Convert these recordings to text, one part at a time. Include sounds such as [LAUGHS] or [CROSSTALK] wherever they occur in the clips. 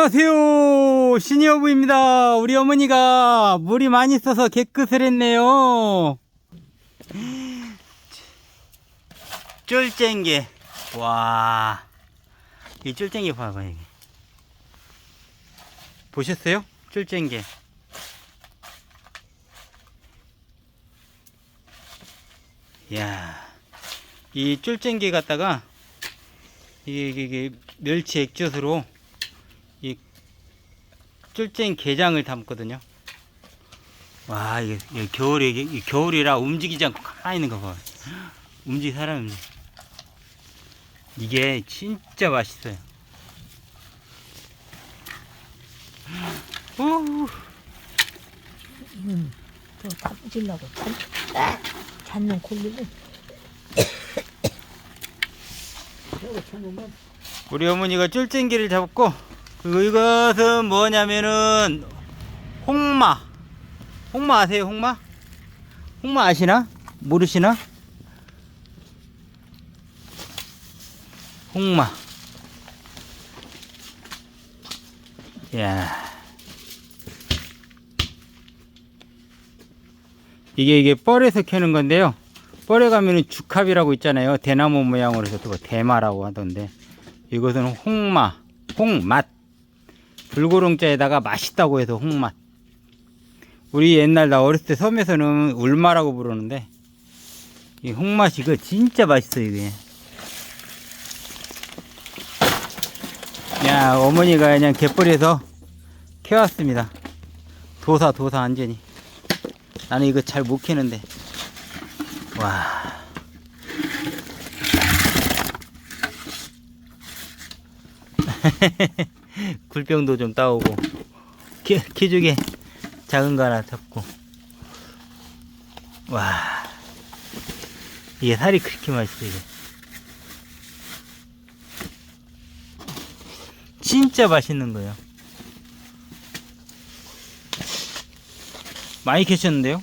안녕하세요. 신이어부입니다. 우리 어머니가 물이 많이 써서 개끝을 했네요. 쫄쟁개. 와. 이 쫄쟁개 봐봐, 이게. 보셨어요? 쫄쟁개. 이야. 이 쫄쟁개 갖다가 이게, 이게, 멸치 액젓으로 이 쫄쟁 게장을 담거든요. 와, 이게, 이게 겨울에, 이게, 이게 겨울이라 움직이지 않고 가만히 있는 거 봐. 움직이 사람 움직 이게 진짜 맛있어요. 오, 응. 저 타부질라고 잔, 잔는 굴리고. 저거 저거만 우리 어머니가 쫄쟁개를 잡았고, 그리고 이것은 뭐냐면은, 홍마. 홍마 아세요, 홍마? 홍마 아시나? 모르시나? 홍마. 야 이게, 이게 뻘에서 캐는 건데요. 뻘에 가면은 죽합이라고 있잖아요. 대나무 모양으로 해서 대마라고 하던데. 이것은 홍마, 홍맛. 불고롱자에다가 맛있다고 해서 홍맛. 우리 옛날 나 어렸을 때 섬에서는 울마라고 부르는데, 이 홍맛이 이거 진짜 맛있어, 이게. 야, 어머니가 그냥 갯벌에서 캐왔습니다. 도사, 도사, 완전히. 나는 이거 잘 못 캐는데. 와. [LAUGHS] 굴병도 좀 따오고 키, 키죽에 작은 거 하나 잡고. 와 이게 살이 그렇게 맛있어 이거 진짜 맛있는 거예요. 많이 캐셨는데요?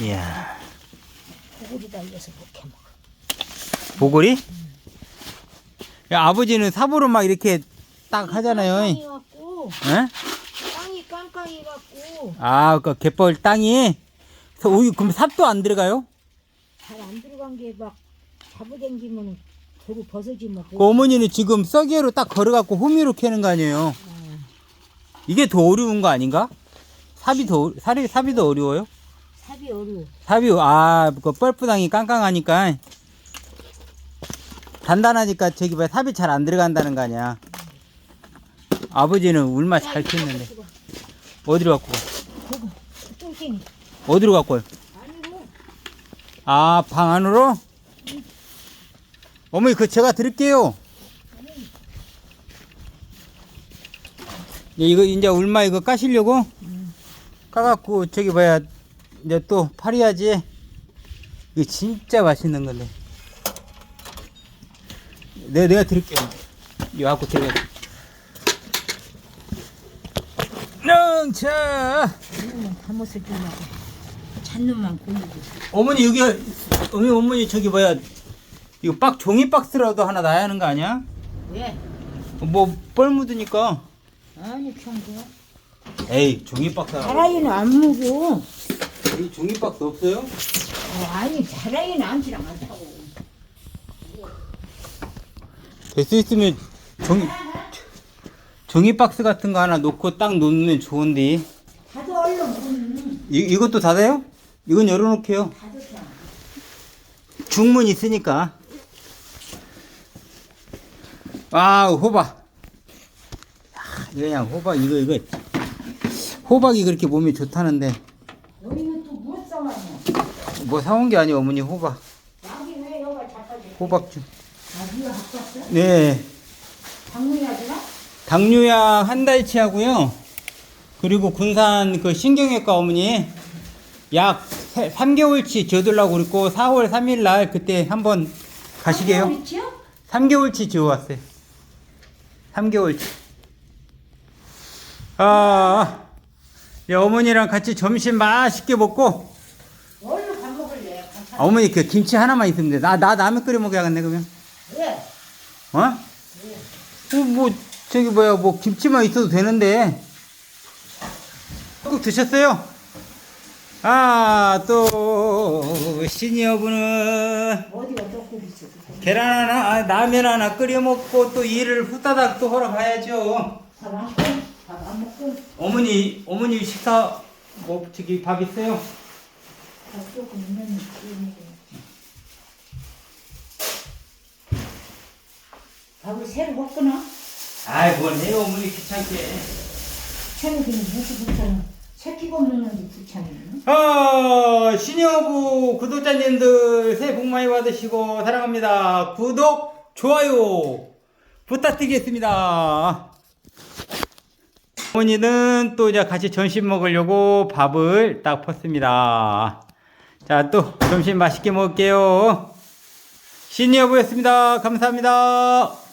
이야. 고구리 달려서 못해 먹어. 보골이? 야, 아버지는 삽으로 막 이렇게 딱 하잖아요. 갖고 예? 땅이 깡깡이 갖고 아, 그 갯벌 땅이. 그래서 우유, 그럼 삽도 안 들어가요? 잘 안 들어간 게 막 잡아당기면 도로 벗어지면 그 어머니는 지금 썩이로 딱 걸어갖고 호미로 캐는 거 아니에요? 이게 더 어려운 거 아닌가? 삽이 더, 어- 삽이, 삽이 더 어려워요? 삽이 어려워. 삽이, 아, 그 뻘프당이 깡깡하니까. 단단하니까 저기 봐, 삽이 잘 안 들어간다는 거 아니야. 아버지는 울마 잘 켰는데. 어디로 갖고 가? 어디로 갖고? 아니고 아, 방 안으로? 어머니, 그 제가 드릴게요. 예, 이거 이제 울마 이거 까시려고? 까갖고 저기 뭐야 이제 또 팔이야지. 이거 진짜 맛있는 건데. 내가 내가 드릴게요. 이거 갖고. 능차. 이놈은 담옷을 주려고 잔놈만 굴리고 어머니 여기 어머니 어머니 저기 뭐야 이거 박 종이 박스라도 하나 놔야 하는 거 아니야? 왜? 뭐뻘 묻으니까 아니 평소 에이 종이 박스 자라이는 안 묵어 이 종이 박스 없어요? 어, 아니 자라이는 안 지나간다고 될수 있으면 종이 종이 박스 같은 거 하나 놓고 딱 놓으면 좋은데. 다도 얼른. 문 이, 이것도 닫아요? 이건 열어놓게요. 중문 있으니까. 아 호박. 야, 이거 그냥 호박 이거 이거. 호박이 그렇게 몸에 좋다는데. 너희는 또 무엇 사왔냐 뭐 사온 게 아니고 어머니 호박. 나기 왜 여가 잡아줘 호박주 아 니가 갖고 왔어? 네 당근이야지나? 당뇨약 한 달치 하고요 그리고 군산 그 신경외과 어머니 약 3개월치 지어달라고 그랬고 4월 3일 날 그때 한번 가시게요 그렇지요? 3개월치 지어왔어요 3개월치 아 예, 어머니랑 같이 점심 맛있게 먹고 얼른 밥 먹을래 아, 어머니 그 김치 하나만 있으면 돼. 나, 나 라면 끓여 먹어야겠네, 그러면. 왜? 어? 어, 뭐, 저기 뭐야, 뭐, 김치만 있어도 되는데. 꼭 드셨어요? 아, 또, 시니어분은 어디가 떡국 있어? 계란 하나, 아, 라면 하나 끓여 먹고 또 일을 후다닥 또 하러 가야죠. 밥안 먹고 밥안 먹고 어머니, 어머니 식사, 뭐, 저기 밥 있어요? 밥 조금 있는 거 밥을 새로 먹거나 아이, 뭔 해요, 어머니 귀찮게. 새우기는 무슨 귀찮아 새끼가 없는데 귀찮아 어, 신여부 구독자님들 새해 복 많이 받으시고 사랑합니다. 구독, 좋아요 부탁드리겠습니다. 어머니는 또 이제 같이 점심 먹으려고 밥을 딱 펐습니다. 자, 또 점심 맛있게 먹을게요. 신여부였습니다. 감사합니다.